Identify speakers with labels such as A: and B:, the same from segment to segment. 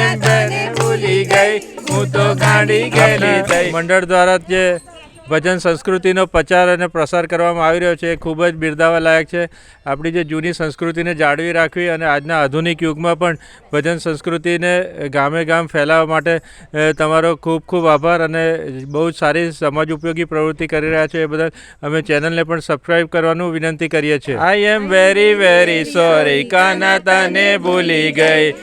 A: એમ તને ભૂલી ગઈ હું તો ગાંડી ગયેલી થઈ મંડળ દ્વારા જે ભજન સંસ્કૃતિનો પ્રચાર અને પ્રસાર કરવામાં આવી રહ્યો છે એ ખૂબ જ બિરદાવાલાયક છે. આપણી જે જૂની સંસ્કૃતિને જાળવી રાખવી અને આજના આધુનિક યુગમાં પણ ભજન સંસ્કૃતિને ગામે ગામ ફેલાવવા માટે તમારો ખૂબ ખૂબ આભાર અને બહુ જ સારી સમાજ ઉપયોગી પ્રવૃત્તિ કરી રહ્યા છે એ બદલ અમે ચેનલને પણ સબસ્ક્રાઈબ કરવાનું વિનંતી કરીએ છીએ. I am very very sorry Kana તને ભૂલી ગઈ.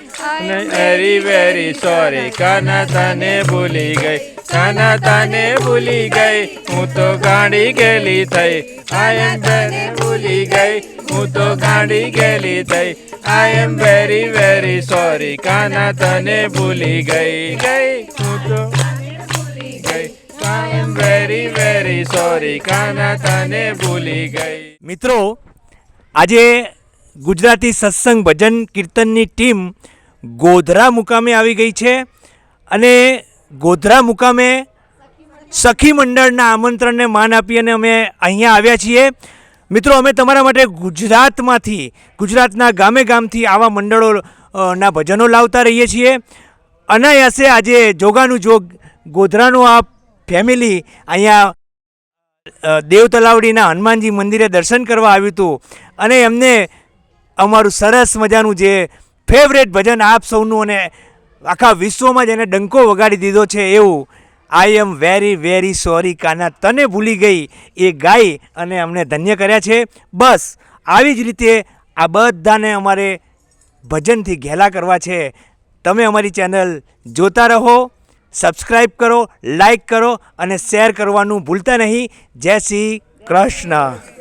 A: વેરી વેરી સોરી કાના તને ભૂલી ગઈ. કાના તને ભૂલી ગઈ, હું તો ગાડી ગેલી થઈ. આયમ તને ભૂલી ગઈ, હું તો ગાડી ગેલી થઈ. I am very very sorry Kana તને ભૂલી ગઈ. ગઈ, હું તો am very very sorry Kana ભૂલી ગઈ.
B: મિત્રો, આજે ગુજરાતી સત્સંગ ભજન કીર્તનની ટીમ ગોધરા મુકામે આવી ગઈ છે અને ગોધરા મુકામે સખી મંડળના આમંત્રણને માન આપી અને અમે અહીંયા આવ્યા છીએ. મિત્રો, અમે તમારા માટે ગુજરાતમાંથી, ગુજરાતના ગામે ગામથી આવા મંડળો ના ભજનો લાવતા રહીએ છીએ. અનાયાસે આજે જોગાનું જોગ ગોધરાનું આ ફેમિલી અહીંયા દેવ તલાવડીના હનુમાનજી મંદિરે દર્શન કરવા આવ્યું હતું. અને એમને અમારું સરસ મજાનું જે ફેવરેટ ભજન આપ સૌનું અને આખા વિશ્વમાં જેને ડંકો વગાડી દીધો છે એવું. I am very very sorry Kana, તને ભૂલી ગઈ. એ ગાઈ અને અમને ધન્ય કર્યા છે. બસ, આવી જ રીતે આ બધાને અમારે ભજનથી ઘેલા કરવા છે. તમે અમારી ચેનલ જોતા રહો સબસ્ક્રાઈબ કરો લાઈક કરો અને શેર કરવાનું ભૂલતા નહીં. જય શ્રી કૃષ્ણ.